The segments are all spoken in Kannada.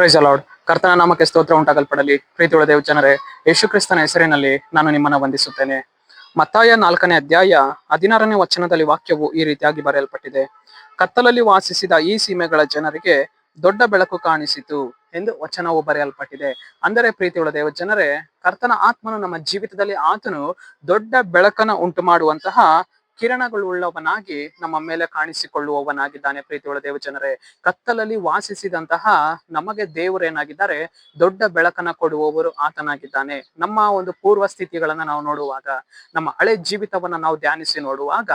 ಪ್ರೈಸ್ ಅಲಾಡ್ ಕರ್ತನ ನಾಮಕ್ಕೆ ಸ್ತೋತ್ರ ಉಂಟಾಗಲ್ಪಡಲಿ. ಪ್ರೀತಿಯೊಳ ದೇವ್ ಜನರೇ ಯೇಸು ಕ್ರಿಸ್ತನ ಹೆಸರಿನಲ್ಲಿ ನಾನು ನಿಮ್ಮನ್ನ ವಂದಿಸುತ್ತೇನೆ. ಮತ್ತಾಯ ನಾಲ್ಕನೇ ಅಧ್ಯಾಯ ಹದಿನಾರನೇ ವಚನದಲ್ಲಿ ವಾಕ್ಯವು ಈ ರೀತಿಯಾಗಿ ಬರೆಯಲ್ಪಟ್ಟಿದೆ. ಕತ್ತಲಲ್ಲಿ ವಾಸಿಸಿದ ಈ ಸೀಮೆಗಳ ಜನರಿಗೆ ದೊಡ್ಡ ಬೆಳಕು ಕಾಣಿಸಿತು ಎಂದು ವಚನವು ಬರೆಯಲ್ಪಟ್ಟಿದೆ. ಅಂದರೆ ಪ್ರೀತಿಯುಳ ದೇವ ಜನರೇ, ಕರ್ತನ ಆತ್ಮನು ನಮ್ಮ ಜೀವಿತದಲ್ಲಿ ಆತನು ದೊಡ್ಡ ಬೆಳಕನ್ನು ಉಂಟು ಮಾಡುವಂತಹ ಕಿರಣಗಳುಳ್ಳವನಾಗಿ ನಮ್ಮ ಮೇಲೆ ಕಾಣಿಸಿಕೊಳ್ಳುವವನಾಗಿದ್ದಾನೆ ಪ್ರೀತಿಯೊಳ ದೇವ ಜನರೇ ಕತ್ತಲಲ್ಲಿ ವಾಸಿಸಿದಂತಹ ನಮಗೆ ದೇವರೇನಾಗಿದ್ದಾರೆ ದೊಡ್ಡ ಬೆಳಕನ್ನ ಕೊಡುವವರು ಆತನಾಗಿದ್ದಾನೆ. ನಮ್ಮ ಒಂದು ಪೂರ್ವ ಸ್ಥಿತಿಗಳನ್ನ ನಾವು ನೋಡುವಾಗ, ನಮ್ಮ ಹಳೆ ಜೀವಿತವನ್ನ ನಾವು ಧ್ಯಾನಿಸಿ ನೋಡುವಾಗ,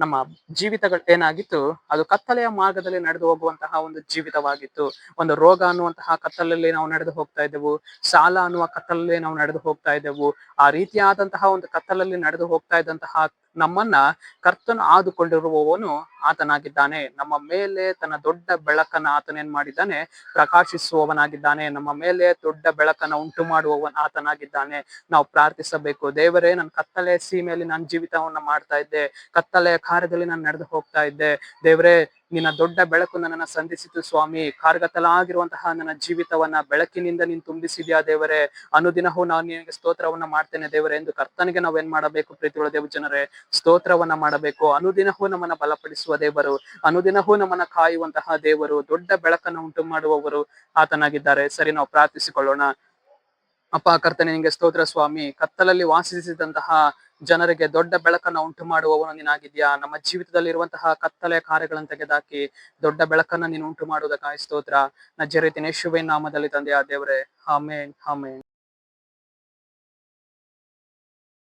ನಮ್ಮ ಜೀವಿತಗಳು ಏನಾಗಿತ್ತು? ಅದು ಕತ್ತಲೆಯ ಮಾರ್ಗದಲ್ಲಿ ನಡೆದು ಹೋಗುವಂತಹ ಒಂದು ಜೀವಿತವಾಗಿತ್ತು. ಒಂದು ರೋಗ ಅನ್ನುವಂತಹ ಕತ್ತಲಲ್ಲಿ ನಾವು ನಡೆದು ಹೋಗ್ತಾ ಇದ್ದೆವು. ಸಾಲ ಅನ್ನುವ ಕತ್ತಲಲ್ಲಿ ನಾವು ನಡೆದು ಹೋಗ್ತಾ ಇದ್ದೆವು. ಆ ರೀತಿಯಾದಂತಹ ಒಂದು ಕತ್ತಲಲ್ಲಿ ನಡೆದು ಹೋಗ್ತಾ ಇದ್ದಂತಹ ನಮ್ಮನ್ನ ಕರ್ತನು ಆದುಕೊಂಡಿರುವವನು ಆತನಾಗಿದ್ದಾನೆ. ನಮ್ಮ ಮೇಲೆ ತನ್ನ ದೊಡ್ಡ ಬೆಳಕನ್ನ ಆತನೇನ್ ಮಾಡಿದ್ದಾನೆ? ಪ್ರಕಾಶಿಸುವವನಾಗಿದ್ದಾನೆ. ನಮ್ಮ ಮೇಲೆ ದೊಡ್ಡ ಬೆಳಕನ್ನ ಉಂಟು ಮಾಡುವವನ್ ಆತನಾಗಿದ್ದಾನೆ. ನಾವು ಪ್ರಾರ್ಥಿಸಬೇಕು, ದೇವರೇ, ನನ್ನ ಕತ್ತಲೆ ಸೀಮೆಯಲ್ಲಿ ನನ್ನ ಜೀವಿತವನ್ನ ಮಾಡ್ತಾ ಇದ್ದೆ. ಕತ್ತಲೆಯ ಕಾರ್ಯದಲ್ಲಿ ನಾನು ನಡೆದು ಹೋಗ್ತಾ ಇದ್ದೆ. ದೇವರೇ ನಿನ್ನ ದೊಡ್ಡ ಬೆಳಕು ನನ್ನನ್ನು ಸಂಧಿಸಿತು ಸ್ವಾಮಿ. ಕಾರ್ಗತಲಾಗಿರುವಂತಹ ನನ್ನ ಜೀವಿತವನ್ನ ಬೆಳಕಿನಿಂದ ನೀನ್ ತುಂಬಿಸಿದ್ಯಾ ದೇವರೇ? ಅನುದಿನವೂ ನಾನು ನಿನಗೆ ಸ್ತೋತ್ರವನ್ನ ಮಾಡ್ತೇನೆ ದೇವರೇ ಎಂದು ಕರ್ತನಿಗೆ ನಾವೇನ್ ಮಾಡಬೇಕು ಪ್ರೀತಿಗಳ ದೇವ ಜನರೇ? ಸ್ತೋತ್ರವನ್ನ ಮಾಡಬೇಕು. ಅನುದಿನವೂ ನಮ್ಮನ್ನ ಬಲಪಡಿಸುವ ದೇವರು. ಅನುದಿನವೂ ನಮ್ಮನ್ನ ಕಾಯುವಂತಹ ದೇವರು. ದೊಡ್ಡ ಬೆಳಕನ್ನು ಉಂಟು ಮಾಡುವವರು ಆತನಾಗಿದ್ದಾರೆ. ಸರಿ, ನಾವು ಪ್ರಾರ್ಥಿಸಿಕೊಳ್ಳೋಣ. ಅಪ್ಪ ಕರ್ತನೆ ನಿಂಗೆ ಸ್ತೋತ್ರ ಸ್ವಾಮಿ. ಕತ್ತಲಲ್ಲಿ ವಾಸಿಸಿದಂತಹ ಜನರಿಗೆ ದೊಡ್ಡ ಬೆಳಕನ್ನು ಉಂಟು ಮಾಡುವವನು ನೀನಾಗಿದ್ಯಾ ನಮ್ಮ ಜೀವಿತದಲ್ಲಿ ಇರುವಂತಹ ಕತ್ತಲೆ ಕಾರ್ಯಗಳನ್ನು ತೆಗೆದಾಕಿ ದೊಡ್ಡ ಬೆಳಕನ್ನ ನೀನು ಉಂಟು ಮಾಡುವುದಕ್ಕಾಗಿ ಸ್ತೋತ್ರ. ನಜ್ಜರಿತಿನ ಯೇಸುವಿನ ನಾಮದಲ್ಲಿ ತಂದೆಯ ದೇವರೇ. ಆಮೇನ್ ಆಮೇನ್.